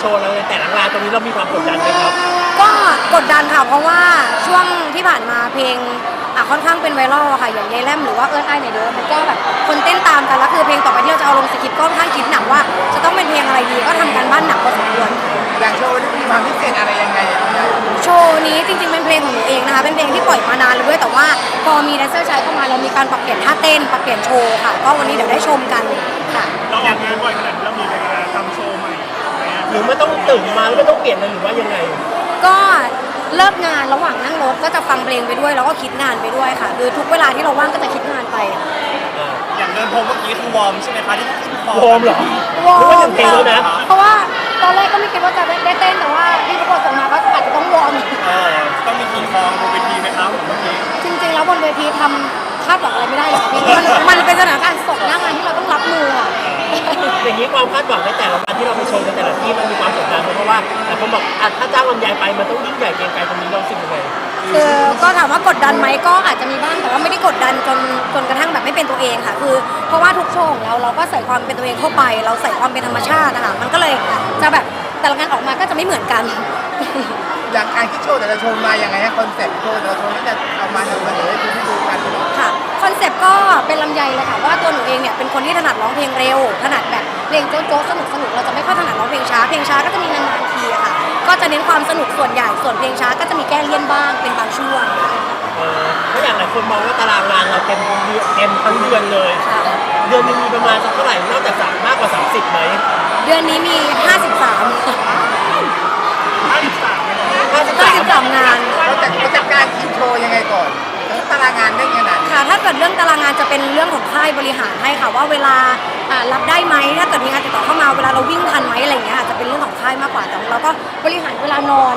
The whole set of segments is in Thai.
โชว์เราในแต่ละงานตรงนี้เรามีความกดดันไหมครับ ก็กดดันค่ะเพราะว่าช่วงที่ผ่านมาเพลงอะค่อนข้างเป็นไวรัลอะค่ะอย่างยายแลมหรือว่าเอิร์ธไอเนี่ยเดิมมันก็แบบคนเต้นตามกันแล้วคือเพลงต่อไปที่เราจะเอาลงสคริปต์ก็ค่อนข้างคิดหนักว่า จะต้องเป็นเพลงอะไรดีก็ทำการบ้านหนักพอสมควร อย่างโชว์นี่มีความพิเศษอะไรยังไงอะโชว์นี้จริงๆ เป็นเพลงของหนูเองนะคะ เป็นเพลงที่ปล่อยมานานแล้วด้วย แต่ว่าพอมีแดนเซอร์ชายเข้ามาเรามีการปรับเปลี่ยนท่าเต้น ปรับเปลี่ยนโชว์ค่ะ ก็วันนี้เดี๋ยวได้ชมกันค่ะ ต้องตื่นมาแล้วไม่ต้องเปลี่ยนเลยหรือว่ายังไง ก็เลิกงานระหว่างนั่งรถก็จะฟังเพลงไปด้วย แล้วก็คิดงานไปด้วยค่ะ คือทุกเวลาที่เราว่างก็จะคิดงานไปค่ะอย่างเดินพรมเมื่อกี้คือวอร์มใช่ไหมคะที่ขึ้นคอวอร์มเหรอวอหรือว่าร์ถึมงเพลงแล้วนะเพราะว่าตอนแรกก็ไม่คิดว่าจะได้เต้นแต่ว่าที่ทุกคนส่งมาก็อาจจะต้องวอร์มเออต้องมีขี่คองบนเวทีไหมครับผมเมื่อกี้จริงๆแล้วบนเวทีทำคาดหวังอะไรไม่ได้หรอกพี่มันมันเป็นสถานการณ์ ความคาดหวังในแต่ละวันที่เราไปโชว์ในแต่ละที่มันมีความกดดันไหมเพราะว่าแต่คนบอกอะถ้าจ้างลำไยไปมันต้องยิ่งใหญ่เกรียงไกรตรงนี้เรารู้สึกยังไงคือก็ถามว่ากดดันไหมก็อาจจะมีบ้างแต่ว่าไม่ได้กดดันจนจนกระทั่งแบบไม่เป็นตัวเองค่ะ คือ เพราะว่าทุกโชว์ของเราเราก็ใส่ความเป็นตัวเองเข้าไป เราใส่ความเป็นธรรมชาตินะคะมันก็เลยจะแบบแต่ละงานออกมาก็จะไม่เหมือนกัน อย่างการคิดโชว์แต่ละโชว์มายังไงฮะคอนเซ็ปต์โชว์แต่ละโชว์ที่จะเอามานำเสนอให้คุณผู้ดูกัน ค่ะคอนเซปต์ก็เป็นลำไยเลยค่ะว่าตัวหนูเองเนี่ยเป็นคนที่ถนัดร้องเพลงเร็วถนัดแบบ เพลงโจ๊กๆสนุกสนุกๆเราจะไม่ค่อยถนัดร้องเพลงช้าเพลงช้าก็จะมีนานๆทีอะค่ะ ก็จะเน้นความสนุกส่วนใหญ่ส่วนเพลงช้าก็จะมีแก้เลี่ยนบ้างเป็นบางช่วงเออเพราะอย่างหลายคนมองว่าตารางงานเราเต็มเดือนเต็มทั้งเดือนเลยค่ะเดือนหนึงมีประมาณสักเท่าไหร่นอกจากสามมากกว่า 30ไหมเดือนนี้มี 53 53 53งาน เราจัดเราจัดการคิดโชว์ยังไงก่อนแล้วตารางงานได้ขนาดไหนค่ะถ้าเกิดเรื่องตารางงานจะเป็นเรื่องของค่ายบริหารให้ค่ะว่าเวลาอ่ารับได้ไหมถ้าเกิดมีงานติดต่อเข้ามาเวลาเราวิ่งทันไหมอะไรอย่างเงี้ยอาจจะเป็นเรื่องของค่ายมากกว่าแต่ของเราก็บริหารเวลานอน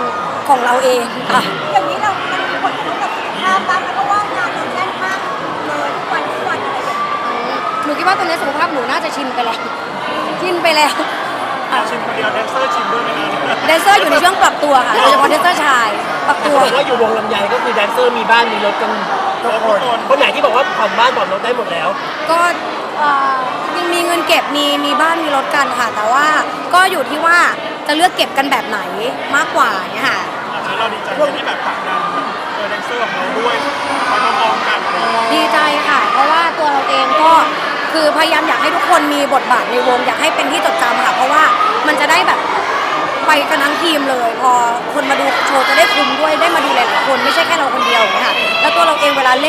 ของเราเองค่ะ อย่างนี้เรามันมีผลกระทบกับสุขภาพบ้างแล้วก็ว่างานเราแน่นมากเลยทุกวันทุกวันอะไรอย่างเงี้ยหนูคิดว่าตอนนี้สุขภาพหนูน่าจะชินไปแล้ว ชินไปแล้วอะชิมคนเดียวแดนเซอร์ชิมด้วยไหมคะแดนเซอร์อยู่ในช่วงปรับตัวค่ะโดยเฉพาะแดนเซอร์ชายปรับเขาตัวบอกว่าอยู่วงลำไยก็คือแดนเซอร์มีบ้านมีรถกัน ทุกคนคนไหนที่บอกว่าผ่อนบ้านผ่อนรถได้หมดแล้ว ก็เอ่อยังมีเงินเก็บมีมีบ้านมีรถกันค่ะ แต่ว่าก็อยู่ที่ว่าจะเลือกเก็บกันแบบไหนมากกว่าเนี่ยค่ะอาจจะเราดีใจที่แบบผลักดันแบบเออแดนเซอร์ของเราด้วยไปพร้อมๆกันอะไรอย่างเงี้ย ดีใจค่ะ เพราะว่าตัวเราเองก็คือพยายามอยากให้ทุกคนมีบทบาทในวง อยากให้เป็นที่จดจำค่ะ เพราะว่ามันจะได้แบบไปกันทั้งทีมเลย พอคนมาดูโชว์จะได้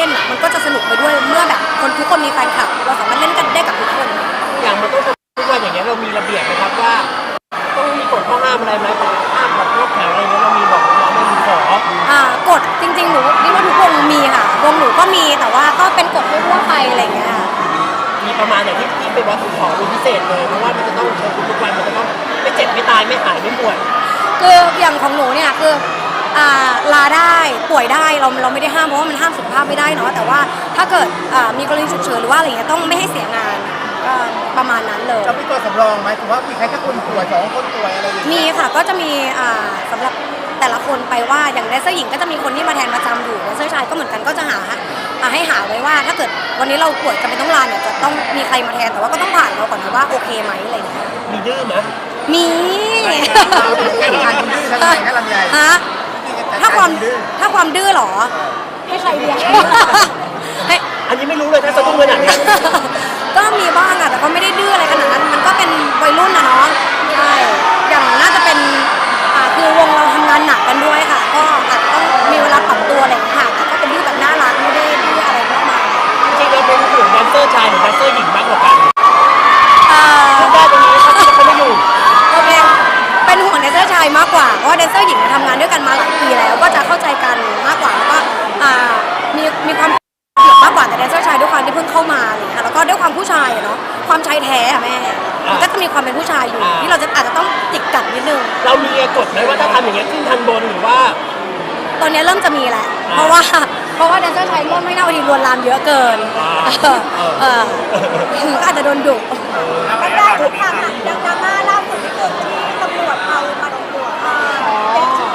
ลาเล่นอะมันก็จะสนุกไปด้วยเมื่อแบบคนทุกคนมีแฟนคลับเราสามารถเล่นกันได้กับทุกคนอย่างมันต้องทำทุกวันอย่างเงี้ยเรามีระเบียบไหมครับว่าต้องมีกฎข้อห้ามอะไรไหมห้ามแบบรถแถวอะไรเงี้ยเรามีบอกน้องๆไม่มีขออ่ากฎจริง ๆ หนูนี่ว่าทุกวงมีค่ะวงหนูก็มีแต่ว่าก็เป็นกฎทั่วๆไปอะไรอย่างเงี้ยค่ะมีประมาณอย่างที่ที่เป็นวัตถุขอเป็นพิเศษเลยเพราะว่ามันจะต้องโชว์ทุกๆวันมันจะต้องไม่เจ็บไม่ตายไม่หายไม่ป่วยคืออย่างของหนูเนี่ยคือ อ่าลาได้ป่วยได้เราเราไม่ได้ห้ามเพราะว่ามันห้ามสุขภาพไม่ได้เนาะแต่ว่าถ้าเกิดอ่ามีกรณีฉุกเฉินหรือว่าอะไรเงี้ยต้องไม่ให้เสียงานก็ประมาณนั้นเลยเรามีตัวสำรองไหมถือว่ามีใครแค่คนป่วยสองคนป่วยอะไรอย่างมีเงี้ยค่ะก็จะมีอ่าสำหรับแต่ละคนไปว่าอย่างแดนเซอร์หญิงก็จะมีคนที่มาแทนประจำอยู่แดนเซอร์ชายก็เหมือนกันก็จะหาอ่าให้หาไว้ว่า ถ้าเกิดวันนี้เราป่วยจำเป็นต้องลาเนี่ยจะต้องมีใครมาแทนแต่ว่าก็ต้องผ่านเราก่อนนะว่าโอเคไหมอะไรเงี้ยมีดื้อไหมมีแค่งานคุณดื้อทำยังไงคะลำไย ฮะถ้า ความดื้อถ้าความดื้อเหรอ ให้ใครเลี้ยงให้อันนี้ไม่รู้เลยถ้าสะดุ้งขนาดเนี้ยก็มีบ้างอะแต่ก็ไม่ได้ดื้ออะไรขนาด ความเป็นผู้ชายอยู่ อ่า ที่เราจะอาจจะต้องติดกัดนิดนึง เรามีกฎไหมว่าถ้าทำอย่างเงี้ยขึ้นทันบนหรือว่า ตอนนี้เริ่มจะมีแล้ว เพราะว่าเพราะว่าแดนเซอร์ชายเริ่มไม่น่าวันทีลวนลามเยอะเกินอ่า เออเออก็อาจจะโดนดุมันได้ทุกทางอะอย่างดราม่าล่าสุดที่เกิดที่ตำรวจเอามาลงตัวมา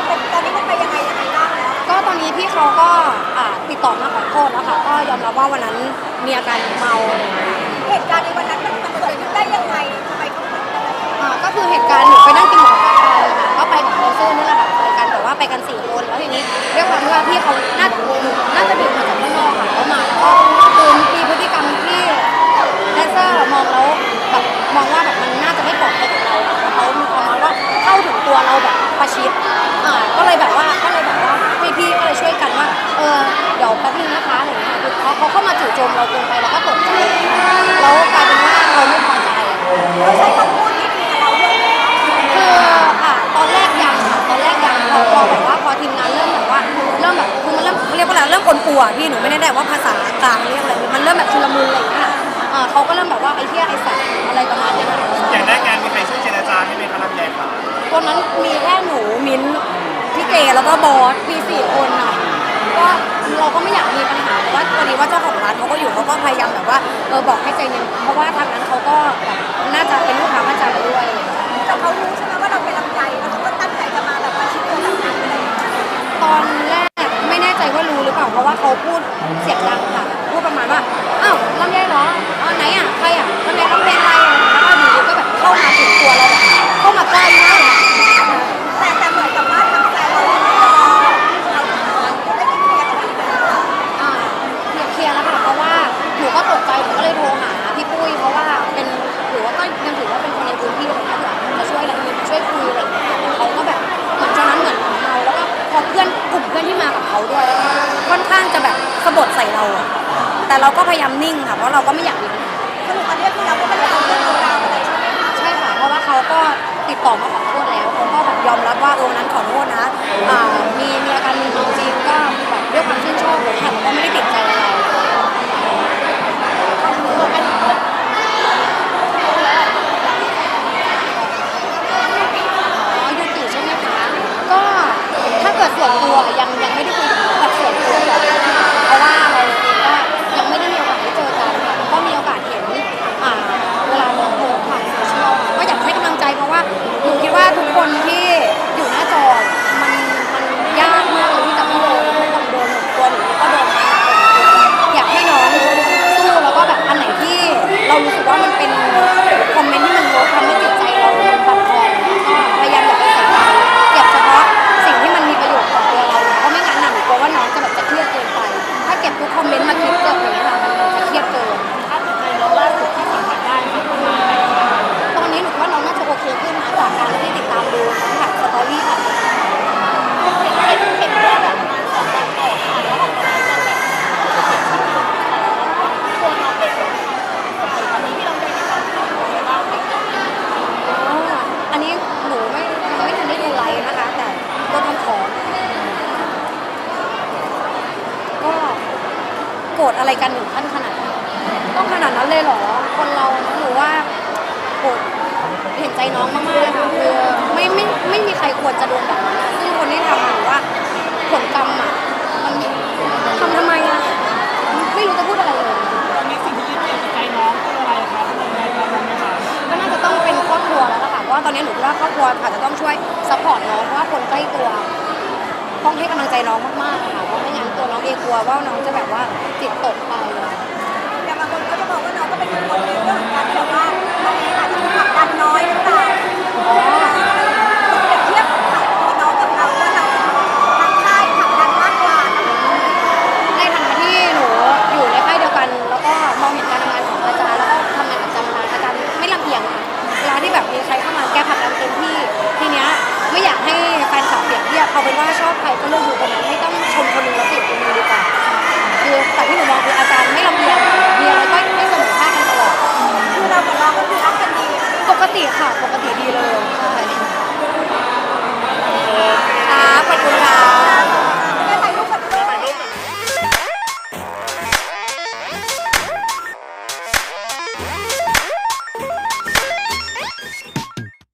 เป็นตอนนี้มันไปยังไงยังไงบ้างแล้วก็ตอนนี้พี่เขาก็อ่าติดต่อมาขอโทษแล้วค่ะ ก็ยอมรับว่าวันนั้นมีอาการเมาอะไรอย่างเงี้ยเหตุการณ์ในวันนั้นมันมันเกิดขึ้นได้ยังไงทำไมเขาก็คือเหตุการณ์หนูไปนั่งกินหมูกระทะกันค่ะก็ไปกับแดนเซอร์นี่แหละค่ะไปกันแต่ว่าไปกันสี่คนแล้วทีนี้ด้วยความที่ว่าพี่เขาน่าน่าจะดื่มมาจากข้างนอกค่ะเขามาแล้วก็คือ พี่หนูไม่ได้ได้ว่าภาษากลางเรียกอะไรมันเริ่มแบบชุลมุนอะไรอย่างเงี้ยอ่าเขาก็เริ่มแบบว่าไอ้เหี้ยไอ้สัตว์อะไรประมาณเนี้ยค่ะอย่างแรกงานมีใครช่วยเจรจาให้ไหมคะลำไยค่ะตอนนั้นมีแค่หนูมิ้นท์พี่เกแล้วก็บอสมีสี่คนค่ะก็เราก็ไม่อยากมีปัญหาแต่ว่าพอดีว่าเจ้าของร้านเขาก็อยู่เขาก็พยายามแบบว่าเออบอกให้ใจเย็นเพราะว่าทางนั้นเขาก็แบบน่าจะเป็นลูกค้าประจำด้วยแต่เขารู้ใช่ไหมว่าเราเป็นลำไยแล้วเขาก็ตั้งใจจะมาแบบประชิดตัวแบบนั้นอะไรอย่างเงี้ย ตอนแรก เพราะว่าเขาพูดเสียงดังค่ะ พูดประมาณว่า อ้าวลำไยเหรอ เราก็พยายามนิ่งค่ะเพราะเราก็ไม่อยากมีปัญหาสรุปตอนนี้คือเราก็ไม่ได้เอาเรื่องเอาราวอะไรใช่ไหมคะใช่ค่ะเพราะว่าเขาก็ติดต่อมาขอโทษแล้วเขาก็แบบยอมรับว่าเออวันนั้นขอโทษนะอ่ามีมีอาการมึนเมาจริงก็แบบด้วยความชื่นชอบเลยค่ะก็ไม่ได้ติดใจอะไร อ๋อยูกิใช่ไหมคะ ก็ถ้าเกิดส่วนตัวยังยังไม่ได้คุยกับส่วนตัวหรอกเพราะว่าเราเองก็ยังไม่ได้มีโอกาสได้เจอกันค่ะก็มีโอกาสเห็นอ่าเวลาน้องโพสต์ผ่านโซเชียลค่ะก็อยากให้กำลังใจเพราะว่าหนูคิดว่าทุกคนที่อยู่หน้าจอมันมันยากมากเลยที่จะไม่โดนทุกคนโดนตัวหนูก็โดนมาอยากให้น้องสู้แล้วก็แบบอันไหนที่เรารู้สึกว่ามันเป็นคอมเมนต์ที่มันลบทำให้จิตใจเรามันบั่นทอนก็พยายามอย่าไปใส่ใจเก็บเฉพาะสิ่งที่มันมีประโยชน์กับตัวเราเพราะไม่งั้นน่ะหนูกลัวว่าน้องจะแบบจะเครียดเกินไป ถ้าเก็บทุกคอมเมนต์มาคิดเกิดอย่างนี้ยค่ะมันมันจะเครียดเกิน ถ้าในน้องล่าสุดที่สัมผัสได้ครับประมาณไหนครับ ตอนนี้หนูคิดว่าน้องน่าจะโอเคขึ้นนะจากการที่ติดตามดูน้องผ่านสตอรี่ผ่าน เห็นเห็นว่าแบบประมาณสองวันก่อนค่ะแล้วออกมาจะแบบตัวน้องเองตอนนี้ที่เราได้มีการพูดคุยบ้างไหม อ๋ออันนี้หนูไม่ยังไม่ทันได้ดูไลฟ์นะคะ แต่ก็ทำของก็โกรธอะไรกันถึงขั้นขนาดนั้นต้องข นาดนั้นเลยเหรอ คนเราหนูว่าโกรธเห็นใจน้องมากๆค่ะคือไม่ไม่ไม่มีใครควรจะโดนแบบนั้นนะซึ่งคนที่ทำหนูว่าผลกรรมอะมันทำทำไมอะไม่รู้จะพูดอะไรเลย ตอนนี้สิ่งที่ยึดเหนี่ยวจิตใจน้องคืออะไรครับลำไยพอรู้ไหมคะก็น่าจะต้องเป็นครอบครัวแล้วล่ะค่ะเพราะว่าตอนนี้หนูคิดว่าครอบครัวอาจจะต้องช่วยซัพพอร์ตน้องเพราะว่าคนใกล้ตัว ต้องให้กำลังใจน้องมากๆอะค่ะเพราะไม่งั้นตัวน้องเองกลัวว่าน้องจะแบบว่าจิตตกไป คนในเรื่องของการที่แบบว่าน้องนี้อาจจะถูกผลักดันน้อยหรือเปล่า